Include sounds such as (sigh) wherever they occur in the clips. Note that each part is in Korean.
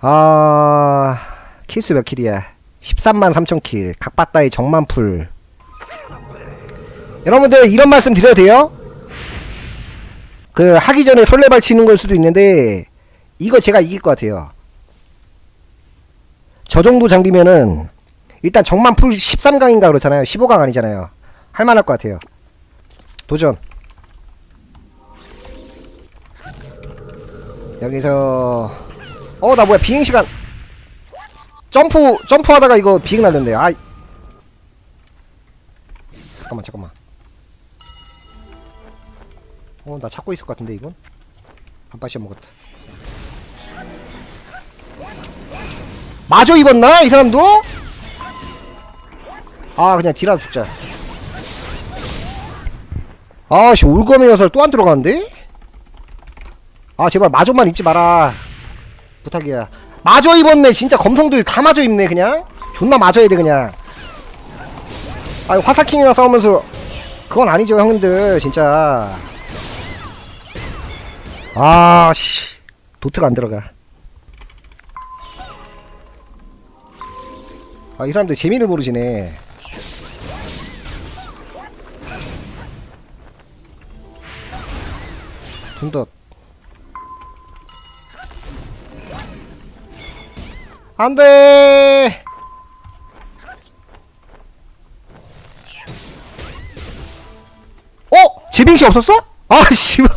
아 킬수 몇 킬이야? 13만 3천 킬. 각바따의 정만풀. 여러분들 이런 말씀 드려도 돼요? 그 하기 전에 설레발 치는 걸 수도 있는데 이거 제가 이길 것 같아요. 저 정도 장비면은 일단 정만풀 13강인가 그렇잖아요. 15강 아니잖아요. 할만할 것 같아요. 도전. 여기서 어 나 뭐야 비행 시간. 점프 점프하다가 이거 비행 날렸네 아 잠깐만 잠깐만. 어 나 찾고 있을 것 같은데 이건? 한바시 먹었다. 마저 입었나 이 사람도? 아 그냥 딜하다 죽자. 아씨 올검의 여설 또안 들어가는데? 아 제발 마저만 입지 마라 부탁이야. 마저 입었네. 진짜 검성들 다 마저 입네 그냥? 존나 맞아야 돼 그냥. 아 화사킹이랑 싸우면서 그건 아니죠 형님들 진짜. 아씨. 도트가 안 들어가. 아 이 사람들 재미를 모르시네. 좀더 안돼! 어? 재빙시 없었어? 아 (laughs) 씨발.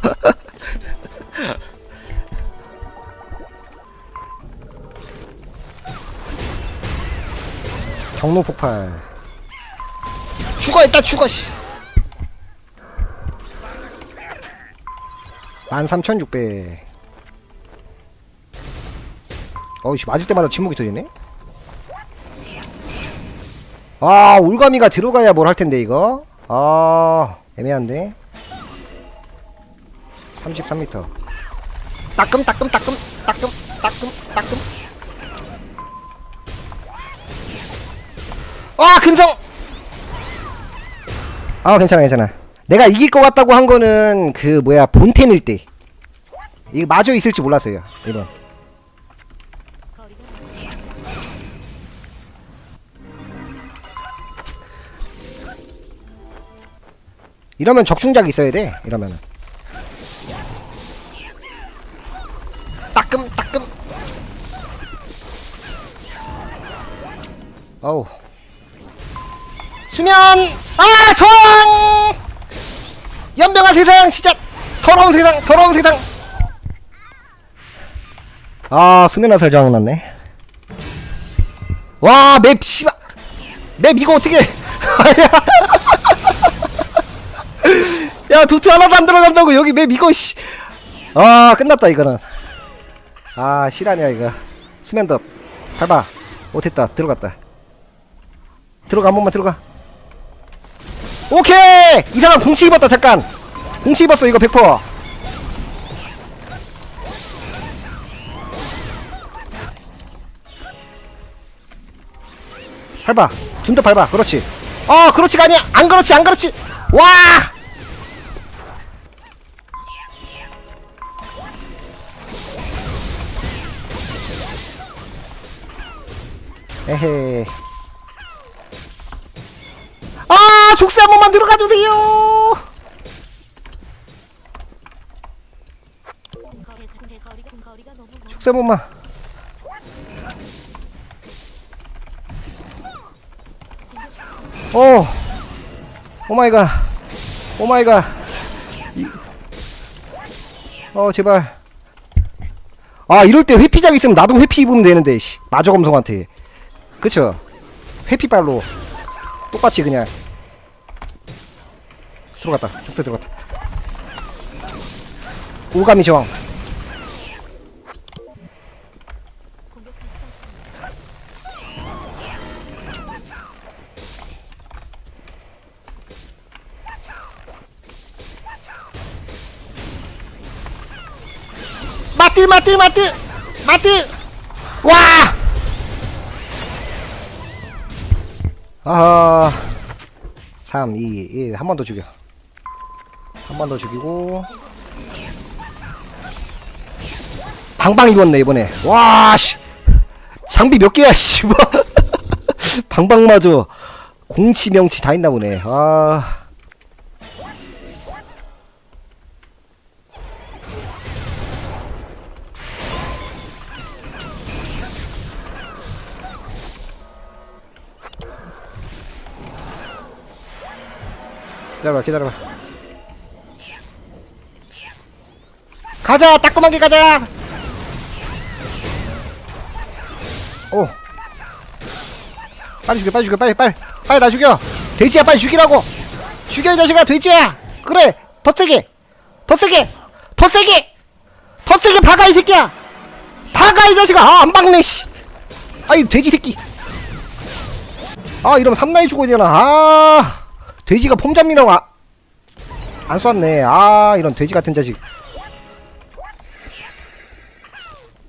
경로 폭발. 죽어 있다 죽어 씨. 13,600 어이씨 맞을 때마다 침묵이 터지네? 아 올가미가 들어가야 뭘 할텐데 이거? 아 애매한데? 33m 따끔 따끔 따끔 따끔 따끔 따끔. 아 근성! 아 괜찮아 괜찮아. 내가 이길 것 같다고 한 거는 그 뭐야 본템일 때. 이거 마저 있을지 몰랐어요 이번 이러면 적중작 있어야 돼 이러면은. 따끔 따끔. 어우. 수면! 아 저항! 연병한 세상 진짜 더러운 세상 더러운 세상 아 수면 화살 저항 났네. 와맵 씨발. 맵 이거 어떻게. (laughs) 야 도트 하나도 안 들어간다고 여기 맵 이거 씨 아 끝났다 이거는. 아 실화냐 이거. 수면덕 밟아. 못했다. 들어갔다. 들어가 한 번만 들어가. 오케이! 이 사람 공치 입었다 잠깐. 공치 입었어 이거 100% 밟아. 준더 밟아. 그렇지. 어 그렇지가 아니야. 안 그렇지 안 그렇지. 와! 에헤. 아 족쇄 한 번만 들어가 주세요. 족쇄 한 번만 오 오마이갓. 오마이갓. 이- 어 제발. 아 이럴 때 회피작 있으면 나도 회피 입으면 되는데 씨. 마저 검성한테. 그쵸? 회피발로. 똑같이 그냥. 들어갔다. 족쇄 들어갔다. 오감이 저항 마틸 마틸 마틸 마틸. 와! 아하. 3 2 1한 번 더 죽여. 한 번 더 죽이고. 방방 입었네 이번에. 와씨. 장비 몇 개야 씨. 뭐. (laughs) 방방마저 공치 명치 다 있나 보네. 아 기다려봐 기다려봐. 가자 따끔하게 가자! 오. 빨리 죽여 빨리 죽여 빨리 빨리 빨리 나 죽여. 돼지야 빨리 죽이라고. 죽여 이 자식아 돼지야. 그래 더 세게. 더 세게. 더 세게. 더 세게 박아 이 새끼야. 박아 이 자식아. 아 안 박네 씨. 아이 돼지 새끼. 아 이러면 삼나이 죽어야 되나? 아 돼지가 폼 잡느라고 아, 안 쐈네 아 이런 돼지 같은 자식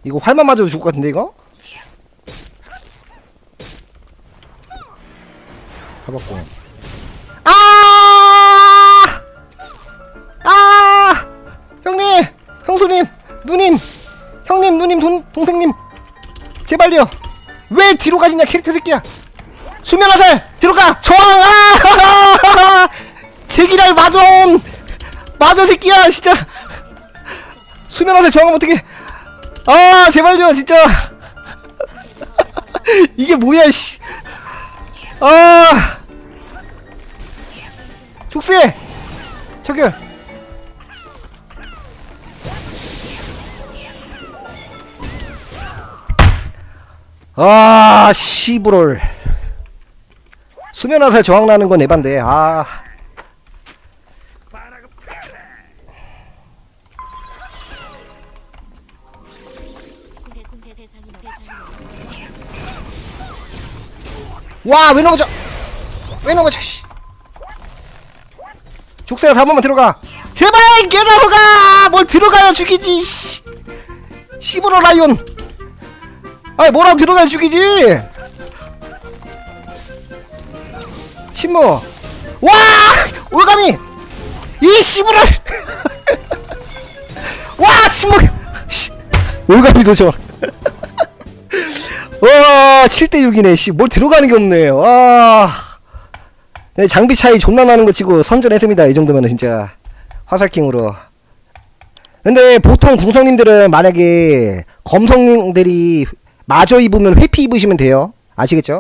이거 활만 맞아도 죽을 것 같은데 이거 해봤고 아! 아! 형수님! 누님! 형님, 누님, 동, 동생님! 제발요! 왜 뒤로 가지냐, 캐릭터 새끼야! 수면화살! 뒤로 가! 저항! 아! (laughs) 제기랄 마존! 마저 새끼야, 진짜! 수면화살 저항하면 어떡해! 아, 제발요, 진짜! (laughs) 이게 뭐야, 씨! 아! 족쇄! 저결! 아, 씨부롤. 수면화살 저항나는 건 에반데, 아. 와, 왜 넘어져? 왜 넘어져, 씨. 족쇄가 4번만 들어가. 제발, 개나소가! 뭘 들어가야 죽이지, 씨. 씨부롤 라이온! 아이, 뭐라도 들어가야 죽이지! 침묵! 와! 올가미! 이 씨부롤! (laughs) 와, 침묵! 씨. 올가미 도 저. 와 7대6이네. 씨뭘 들어가는 게 없네. 와. 네, 장비 차이 존나 나는 거 치고 선전했습니다. 이 정도면은 진짜 화살킹으로. 근데 보통 궁성님들은 만약에 검성님들이 마저 입으면 회피 입으시면 돼요. 아시겠죠?